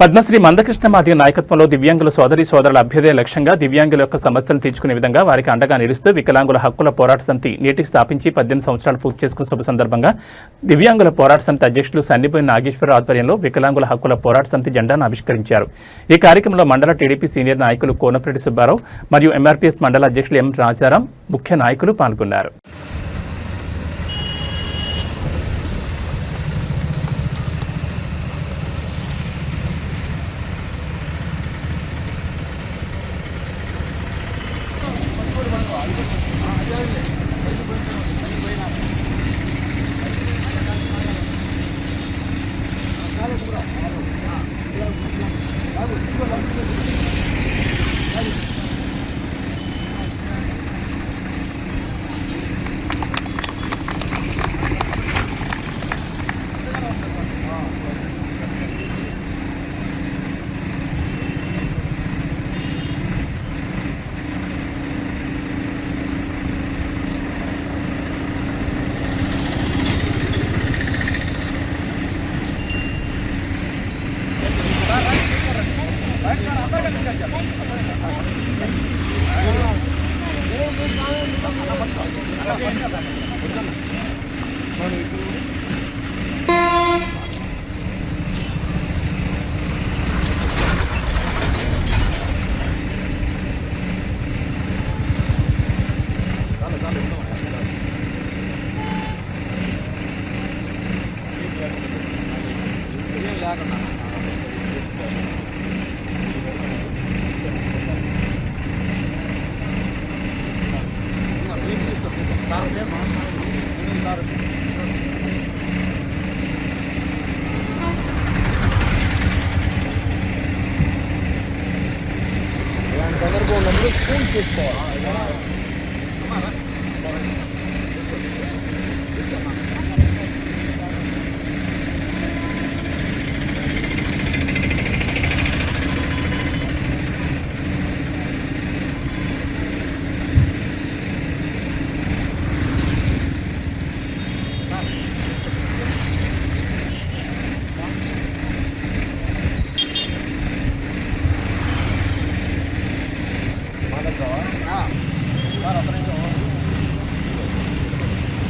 పద్మశ్రీ మందకృష్ణ మాదిగ నాయకత్వంలో దివ్యాంగుల సోదరి సోదరుల అభ్యుదయ లక్ష్యంగా దివ్యాంగుల యొక్క సమస్యలను తీర్చుకునే విధంగా వారికి అండగా నిలుస్తూ వికలాంగుల హక్కుల పోరాట సమితి నేటి స్థాపించి పద్దెనిమిది సంవత్సరాలు పూర్తి చేసుకున్న శుభ సందర్భంగా దివ్యాంగుల పోరాట సమితి అధ్యక్షులు సన్నిపోయిన నాగేశ్వర ఆధ్వర్యంలో వికలాంగుల హక్కుల పోరాట సమితి జెండాను ఆవిష్కరించారు. ఈ కార్యక్రమంలో మండల టీడీపీ సీనియర్ నాయకులు కోనప్రెడ్డి సుబ్బారావు మరియు ఎంఆర్పీఎస్ మండల అధ్యక్షులు ఎం రాజారాం ముఖ్య నాయకులు పాల్గొన్నారు. లేకుండా போடல கூட ஸ்கூல் போஸ்ட்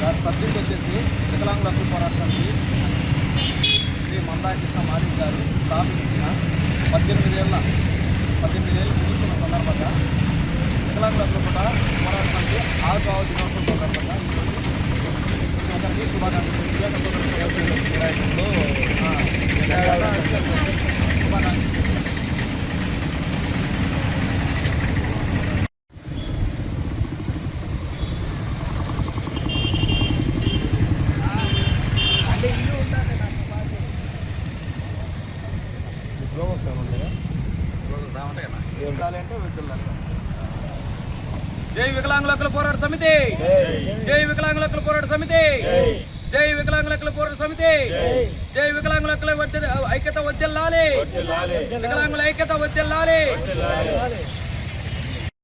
సార్ సబ్జెక్ట్ వచ్చేసి వికలాంగుల హక్కు పోరాట సమితి శ్రీ మందాకృష్ణ మాదిక్ గారు స్థాపించిన పద్దెనిమిది ఏళ్ళ పద్దెనిమిది ఏళ్ళు ముగిస్తున్న సందర్భంగా వికలాంగుల హక్కుల కూడా పోరాటానికి సమితి దినోత్సవం సందర్భంగా ప్రతి ఒక్కరికి శుభాకాంక్షలు వివేక సోదరుల జై వికలాంగుల హక్కుల పోరాట సమితి! జై. వికలాంగుల హక్కుల పోరాట సమితి! జై. వికలాంగుల హక్కుల పోరాట సమితి! జై. వికలాంగుల హక్కుల ఐక్యత వద్దెల్లాలి వికలాంగుల ఐక్యత వద్దెల్లాలి